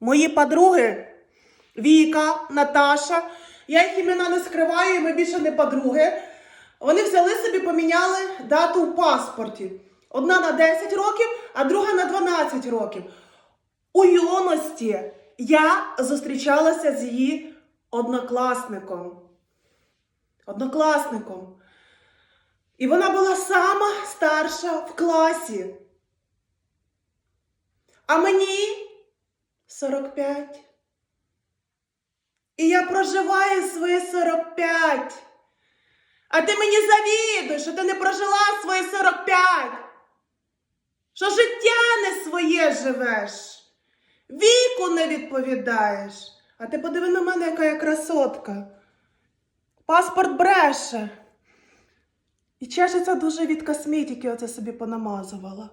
Мої подруги Віка, Наташа. Я їх імена не скриваю, і ми більше не подруги. Вони взяли собі, поміняли дату у паспорті. Одна на 10 років, а друга на 12 років. У юності я зустрічалася з її однокласником. Однокласником. І вона була сама старша в класі. А мені 45. І я проживаю свої 45. А ти мені завідуєш, що ти не прожила свої 45. Що життя не своє живеш. Віку не відповідаєш. А ти подиви на мене, яка я красотка. Паспорт бреше. І чешеться дуже від косметики, оце собі понамазувала.